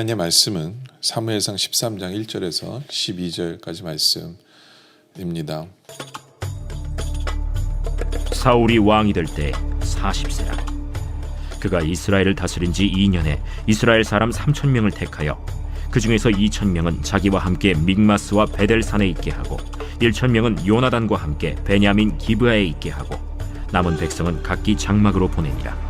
하나님의 말씀은 사무엘상 13장 1절에서 12절까지 말씀입니다. 사울이 왕이 될 때 40세라 그가 이스라엘을 다스린 지 2년에 이스라엘 사람 3천 명을 택하여 그 중에서 2천 명은 자기와 함께 믹마스와 베델산에 있게 하고 1천 명은 요나단과 함께 베냐민 기브아에 있게 하고 남은 백성은 각기 장막으로 보내니라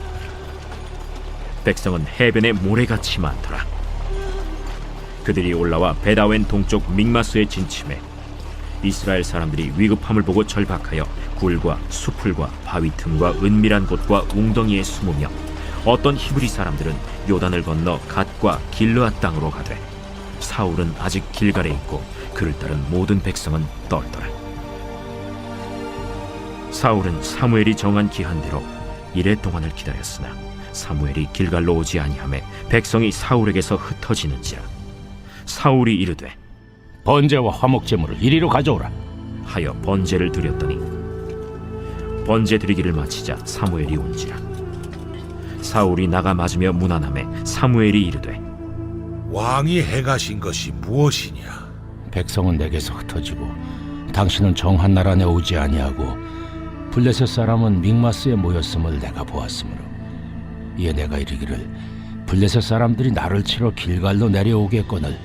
백성은 해변에 모래같이 많더라. 그들이 올라와 베다웬 동쪽 믹마스에 진침해 이스라엘 사람들이 위급함을 보고 절박하여 굴과 수풀과 바위 틈과 은밀한 곳과 웅덩이에 숨으며 어떤 히브리 사람들은 요단을 건너 갓과 길르앗 땅으로 가되 사울은 아직 길갈에 있고 그를 따른 모든 백성은 떨더라. 사울은 사무엘이 정한 기한대로 이래 동안을 기다렸으나 사무엘이 길갈로 오지 아니하매 백성이 사울에게서 흩어지는지라 사울이 이르되 번제와 화목 제물을 이리로 가져오라. 하여 번제를 드렸더니 번제 드리기를 마치자 사무엘이 온지라 사울이 나가 맞으며 무난함에 사무엘이 이르되 왕이 행하신 것이 무엇이냐? 백성은 내게서 흩어지고 당신은 정한 나라 내 오지 아니하고 블레셋 사람은 믹마스에 모였음을 내가 보았으므로 이에 내가 이르기를 블레셋 사람들이 나를 치러 길갈로 내려오겠거늘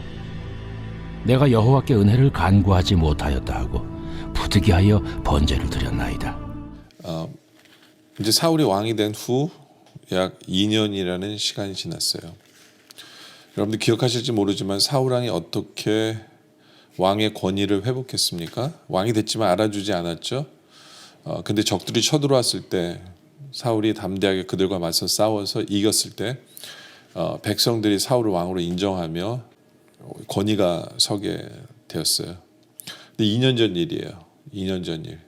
내가 여호와께 은혜를 간구하지 못하였다 하고 부득이하여 번제를 드렸나이다. 이제 사울이 왕이 된 후 약 2년이라는 시간이 지났어요. 여러분들 기억하실지 모르지만 사울 왕이 어떻게 왕의 권위를 회복했습니까? 왕이 됐지만 알아주지 않았죠. 어, 근데 적들이 쳐들어왔을 때 사울이 담대하게 그들과 맞서 싸워서 이겼을 때 어, 백성들이 사울을 왕으로 인정하며 권위가 서게 되었어요. 근데 2년 전 일이에요. 2년 전 일.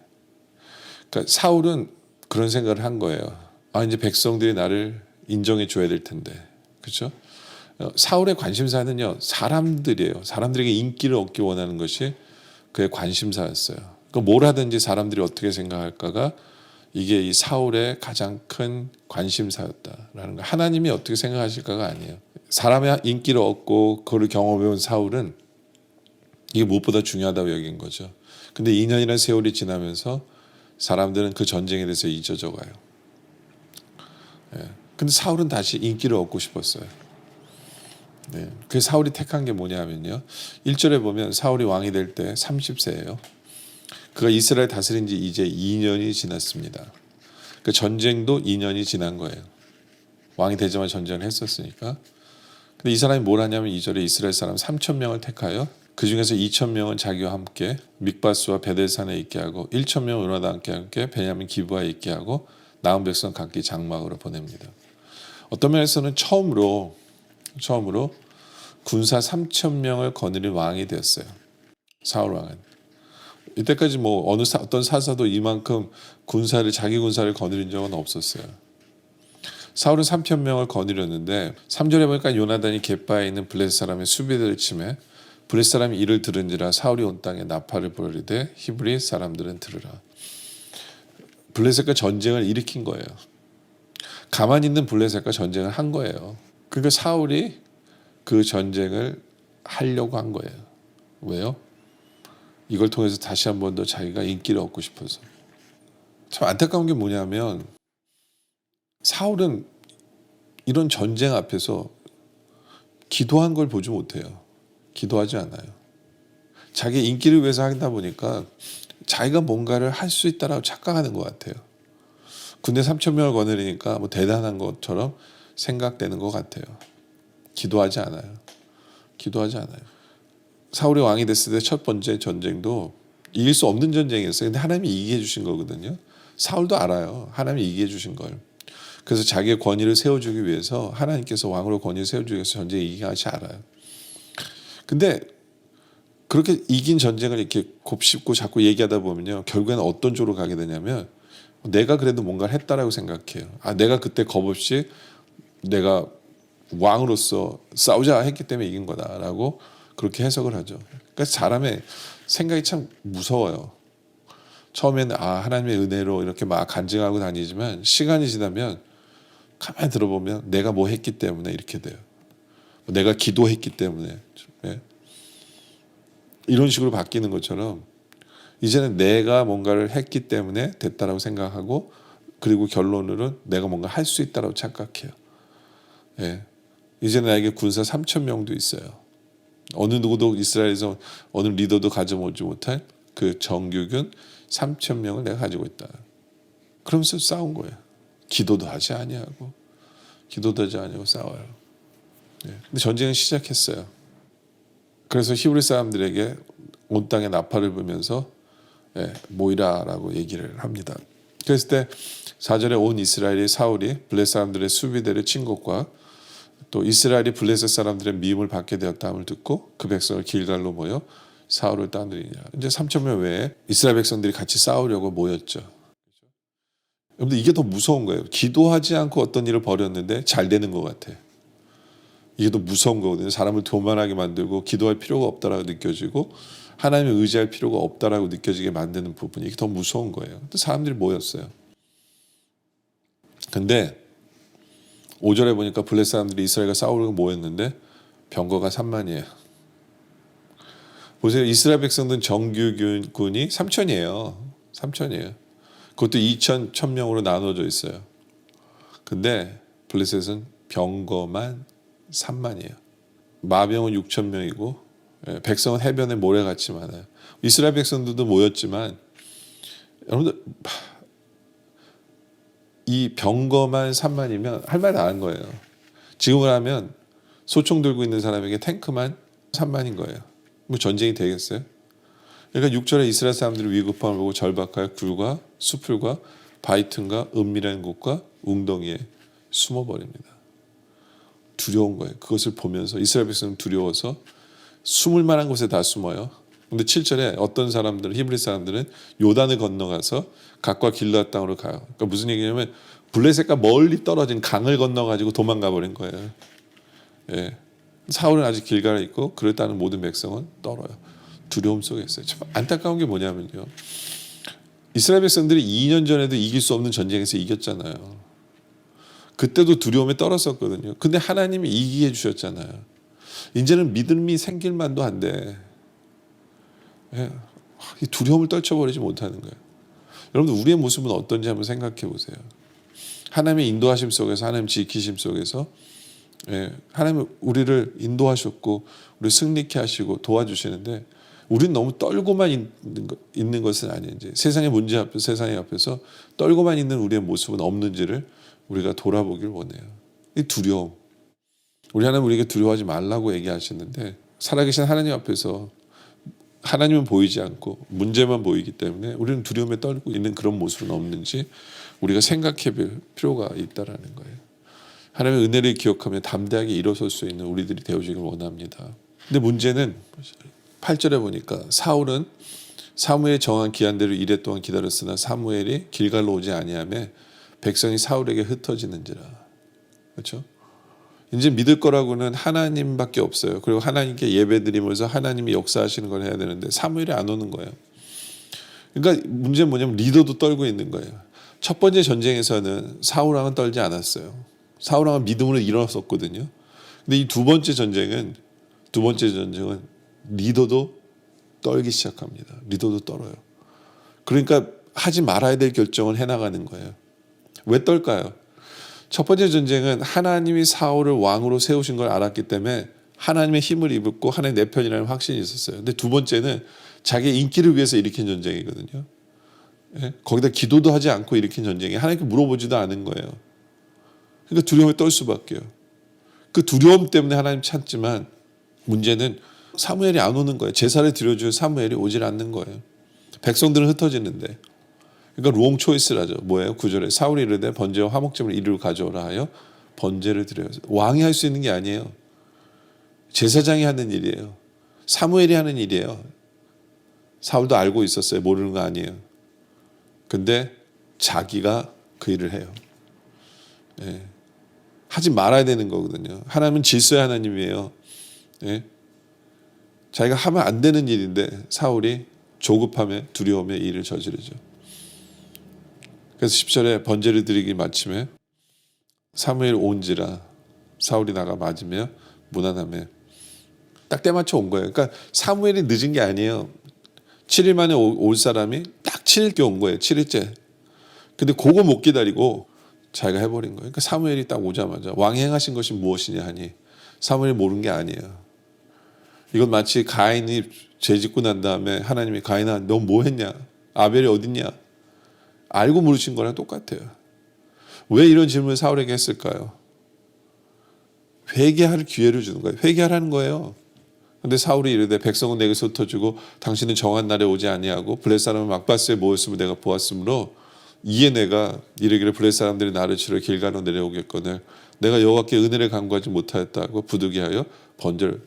그러니까 사울은 그런 생각을 한 거예요. 아 이제 백성들이 나를 인정해 줘야 될 텐데, 그렇죠? 어, 사울의 관심사는요 사람들이에요. 사람들에게 인기를 얻기 원하는 것이 그의 관심사였어요. 그뭘 하든지 사람들이 어떻게 생각할까가 이게 이 사울의 가장 큰 관심사였다라는 거. 하나님이 어떻게 생각하실까가 아니에요. 사람의 인기를 얻고 그걸 경험해온 사울은 이게 무엇보다 중요하다고 여긴 거죠. 근데 2년이라는 세월이 지나면서 사람들은 그 전쟁에 대해서 잊어져 가요. 예. 근데 사울은 다시 인기를 얻고 싶었어요. 네. 그 사울이 택한 게 뭐냐면요. 1절에 보면 사울이 왕이 될 때 30세예요. 그가 이스라엘 다스린 지 이제 2년이 지났습니다. 그 전쟁도 2년이 지난 거예요. 왕이 되자마자 전쟁을 했었으니까. 근데 이 사람이 뭘 하냐면 2절에 이스라엘 사람 3천 명을 택하여 그 중에서 2천 명은 자기와 함께 믹바스와 베델산에 있게 하고 1천 명은 은하다 함께 함께 베냐민 기부하에 있게 하고 나은 백성 각기 장막으로 보냅니다. 어떤 면에서는 처음으로 처음으로 군사 3천 명을 거느린 왕이 되었어요. 사울 왕은 이때까지 뭐 어느 사, 어떤 사사도 이만큼 군사를 자기 군사를 거느린 적은 없었어요. 사울은 3천 명을 거느렸는데 3절에 보니까 요나단이 겟바에 있는 블레셋 사람의 수비대를 침해 블레셋 사람이 이를 들은지라 사울이 온 땅에 나팔을 부르되 히브리 사람들은 들으라. 블레셋과 전쟁을 일으킨 거예요. 가만히 있는 블레셋과 전쟁을 한 거예요. 그러니까 사울이 그 전쟁을 하려고 한 거예요. 왜요? 이걸 통해서 다시 한 번 더 자기가 인기를 얻고 싶어서. 참 안타까운 게 뭐냐면 사울은 이런 전쟁 앞에서 기도한 걸 보지 못해요. 기도하지 않아요. 자기 인기를 위해서 하다 보니까 자기가 뭔가를 할 수 있다라고 착각하는 것 같아요. 군대 3천 명을 거느리니까 뭐 대단한 것처럼 생각되는 것 같아요. 기도하지 않아요. 기도하지 않아요. 사울이 왕이 됐을 때 첫 번째 전쟁도 이길 수 없는 전쟁이었어요. 근데 하나님이 이기게 해주신 거거든요. 사울도 알아요. 하나님이 이기게 해주신 걸. 그래서 자기의 권위를 세워주기 위해서 하나님께서 왕으로 권위를 세워주기 위해서 전쟁에 이기게 하지 않아요. 근데 그렇게 이긴 전쟁을 이렇게 곱씹고 자꾸 얘기하다 보면요. 결국에는 어떤 쪽으로 가게 되냐면 내가 그래도 뭔가를 했다라고 생각해요. 아, 내가 그때 겁 없이 내가 왕으로서 싸우자 했기 때문에 이긴 거다라고 그렇게 해석을 하죠. 그러니까 사람의 생각이 참 무서워요. 처음에는 아 하나님의 은혜로 이렇게 막 간증하고 다니지만 시간이 지나면 가만히 들어보면 내가 뭐 했기 때문에 이렇게 돼요. 뭐 내가 기도했기 때문에 예. 이런 식으로 바뀌는 것처럼 이제는 내가 뭔가를 했기 때문에 됐다라고 생각하고 그리고 결론으로는 내가 뭔가 할 수 있다라고 착각해요. 예. 이제는 나에게 군사 3천 명도 있어요. 어느 누구도 이스라엘에서 어느 리더도 가져오지 못한 그 정규군 3천 명을 내가 가지고 있다. 그러면서 싸운 거예요. 기도도 하지 아니하고 기도도 하지 아니하고 싸워요. 예. 근데 전쟁은 시작했어요. 그래서 히브리 사람들에게 온 땅에 나팔을 불면서 예, 모이라라고 얘기를 합니다. 그랬을 때 4절에 온 이스라엘이 사울이 블레 사람들의 수비대를 친 것과 또 이스라엘이 블레셋 사람들의 미움을 받게 되었다함을 듣고 그 백성을 길갈로 모여 사울을 따느니라. 이제 3천 명 외에 이스라엘 백성들이 같이 싸우려고 모였죠. 여러분들 이게 더 무서운 거예요. 기도하지 않고 어떤 일을 벌였는데 잘 되는 것 같아. 이게 더 무서운 거거든요. 사람을 교만하게 만들고 기도할 필요가 없다라고 느껴지고 하나님을 의지할 필요가 없다라고 느껴지게 만드는 부분이 이게 더 무서운 거예요. 사람들이 모였어요. 근데 5절에 보니까 블레 사람들이 이스라엘과 싸우려고 모였는데 병거가 3만이에요. 보세요. 이스라엘 백성들은 정규군이 3천이에요. 3천이에요. 그것도 2천, 1000명으로 나눠져 있어요. 근데 블레셋은 병거만 3만이에요. 마병은 6천 명이고 예, 백성은 해변에 모래같이 많아요. 이스라엘 백성들도 모였지만 여러분들 이 병거만 3만이면 할 말이 안 거예요. 지금을 하면 소총 들고 있는 사람에게 탱크만 3만인 거예요. 뭐 전쟁이 되겠어요? 그러니까 6절에 이스라엘 사람들이 위급함을 보고 절박하여 굴과 수풀과 바이튼과 은밀한 곳과 웅덩이에 숨어버립니다. 두려운 거예요. 그것을 보면서 이스라엘 백성은 두려워서 숨을 만한 곳에 다 숨어요. 근데 7절에 어떤 사람들은 히브리 사람들은 요단을 건너가서 각과 길라 땅으로 가요. 그러니까 무슨 얘기냐면 블레셋과 멀리 떨어진 강을 건너 가지고 도망가 버린 거예요. 예. 사울은 아직 길가에 있고 그를 따는 모든 백성은 떨어요. 두려움 속에 있어요. 참 안타까운 게 뭐냐면요. 이스라엘 백성들이 2년 전에도 이길 수 없는 전쟁에서 이겼잖아요. 그때도 두려움에 떨었었거든요. 근데 하나님이 이기게 해주셨잖아요. 이제는 믿음이 생길 만도 한데 예, 이 두려움을 떨쳐버리지 못하는 거예요. 여러분들 우리의 모습은 어떤지 한번 생각해 보세요. 하나님의 인도하심 속에서 하나님 지키심 속에서 예, 하나님 우리를 인도하셨고 우리 승리케 하시고 도와주시는데 우리는 너무 떨고만 있는, 것, 있는 것은 아닌지 세상의 문제 앞에 세상의 앞에서 떨고만 있는 우리의 모습은 없는지를 우리가 돌아보길 원해요. 이 두려움. 우리 하나님 우리에게 두려워하지 말라고 얘기하시는데 살아계신 하나님 앞에서 하나님은 보이지 않고 문제만 보이기 때문에 우리는 두려움에 떨고 있는 그런 모습은 없는지 우리가 생각해 볼 필요가 있다라는 거예요. 하나님의 은혜를 기억하며 담대하게 일어설 수 있는 우리들이 되어지길 원합니다. 근데 문제는 8절에 보니까 사울은 사무엘 정한 기한대로 이래 동안 기다렸으나 사무엘이 길갈로 오지 아니하며 백성이 사울에게 흩어지는지라. 그렇죠? 이제 믿을 거라고는 하나님밖에 없어요. 그리고 하나님께 예배드리면서 하나님이 역사하시는 걸 해야 되는데 사무엘이 안 오는 거예요. 그러니까 문제는 뭐냐면 리더도 떨고 있는 거예요. 첫 번째 전쟁에서는 사울왕은 떨지 않았어요. 사울왕은 믿음으로 일어섰거든요. 근데 이 두 번째 전쟁은 두 번째 전쟁은 리더도 떨기 시작합니다. 리더도 떨어요. 그러니까 하지 말아야 될 결정을 해 나가는 거예요. 왜 떨까요? 첫 번째 전쟁은 하나님이 사울을 왕으로 세우신 걸 알았기 때문에 하나님의 힘을 입었고 하나님 내 편이라는 확신이 있었어요. 근데 두 번째는 자기 인기를 위해서 일으킨 전쟁이거든요. 예? 거기다 기도도 하지 않고 일으킨 전쟁이 하나님께 물어보지도 않은 거예요. 그러니까 두려움에 떨 수밖에요. 그 두려움 때문에 하나님 찾지만 문제는 사무엘이 안 오는 거예요. 제사를 드려줄 사무엘이 오질 않는 거예요. 백성들은 흩어지는데 그러니까 롱 초이스라죠. 뭐예요? 구절에 사울이 이르되 번제와 화목제물 이리로 가져오라 하여 번제를 드려요. 왕이 할 수 있는 게 아니에요. 제사장이 하는 일이에요. 사무엘이 하는 일이에요. 사울도 알고 있었어요. 모르는 거 아니에요. 근데 자기가 그 일을 해요. 예. 하지 말아야 되는 거거든요. 하나님은 질서의 하나님이에요. 예. 자기가 하면 안 되는 일인데 사울이 조급함에 두려움에 이 일을 저지르죠. 그래서 10절에 번제를 드리기 마침에 사무엘 온지라 사울이 나가 맞으며 무난함에 딱 때맞춰 온 거예요. 그러니까 사무엘이 늦은 게 아니에요. 7일 만에 오- 올 사람이 딱 7일께 온 거예요. 7일째. 근데 그거 못 기다리고 자기가 해버린 거예요. 그러니까 사무엘이 딱 오자마자 왕이 행하신 것이 무엇이냐 하니 사무엘이 모르는 게 아니에요. 이건 마치 가인이 죄 짓고 난 다음에 하나님이 가인아 너 뭐 했냐? 아벨이 어딨냐? 알고 물으신 거랑 똑같아요. 왜 이런 질문을 사울에게 했을까요? 회개할 기회를 주는 거예요. 회개하라는 거예요. 근데 사울이 이르되 백성은 내게서 흩어지고 당신은 정한 날에 오지 아니하고 블레 사람은 막바스에 모였음을 내가 보았으므로 이에 내가 이르기를 블레 사람들이 나를 치러 길가로 내려오겠거늘 내가 여호와께 은혜를 간구하지 못하였다고 부득이하여 번제를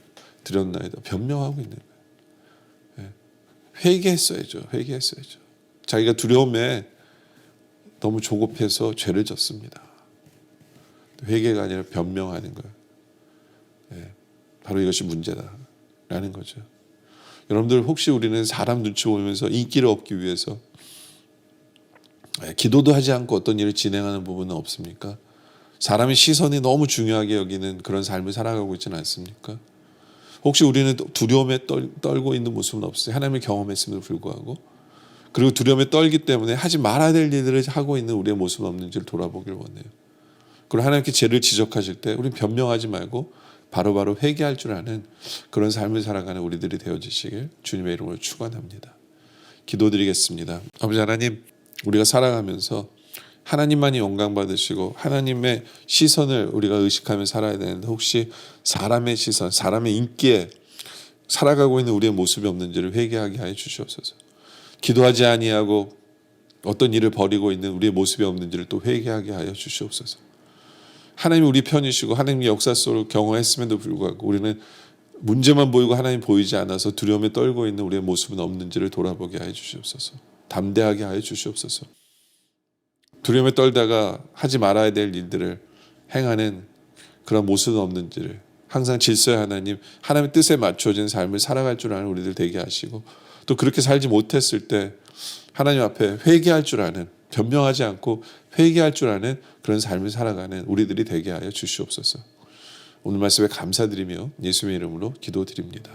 드렸나이다. 변명하고 있는 거예요. 예. 회개했어야죠. 회개했어야죠. 자기가 두려움에 너무 조급해서 죄를 졌습니다. 회개가 아니라 변명하는 거예요. 예. 바로 이것이 문제다라는 거죠. 여러분들 혹시 우리는 사람 눈치 보면서 인기를 얻기 위해서 예, 기도도 하지 않고 어떤 일을 진행하는 부분은 없습니까? 사람의 시선이 너무 중요하게 여기는 그런 삶을 살아가고 있지는 않습니까? 혹시 우리는 두려움에 떨, 떨고 있는 모습은 없어요. 하나님을 경험했음에도 불구하고 그리고 두려움에 떨기 때문에 하지 말아야 될 일들을 하고 있는 우리의 모습은 없는지를 돌아보길 원해요. 그리고 하나님께 죄를 지적하실 때 우리는 변명하지 말고 바로 바로 회개할 줄 아는 그런 삶을 살아가는 우리들이 되어주시길 주님의 이름으로 축원합니다. 기도드리겠습니다. 아버지 하나님, 우리가 살아가면서 하나님만이 영광 받으시고 하나님의 시선을 우리가 의식하며 살아야 되는데 혹시 사람의 시선, 사람의 인기에 살아가고 있는 우리의 모습이 없는지를 회개하게 하여 주시옵소서. 기도하지 아니하고 어떤 일을 벌이고 있는 우리의 모습이 없는지를 또 회개하게 하여 주시옵소서. 하나님 우리 편이시고 하나님의 역사 속을 경험했음에도 불구하고 우리는 문제만 보이고 하나님 보이지 않아서 두려움에 떨고 있는 우리의 모습은 없는지를 돌아보게 하여 주시옵소서. 담대하게 하여 주시옵소서. 두려움에 떨다가 하지 말아야 될 일들을 행하는 그런 모습은 없는지를 항상 질서의 하나님, 하나님의 뜻에 맞춰진 삶을 살아갈 줄 아는 우리들 되게 하시고 또 그렇게 살지 못했을 때 하나님 앞에 회개할 줄 아는 변명하지 않고 회개할 줄 아는 그런 삶을 살아가는 우리들이 되게 하여 주시옵소서. 오늘 말씀에 감사드리며 예수님의 이름으로 기도드립니다.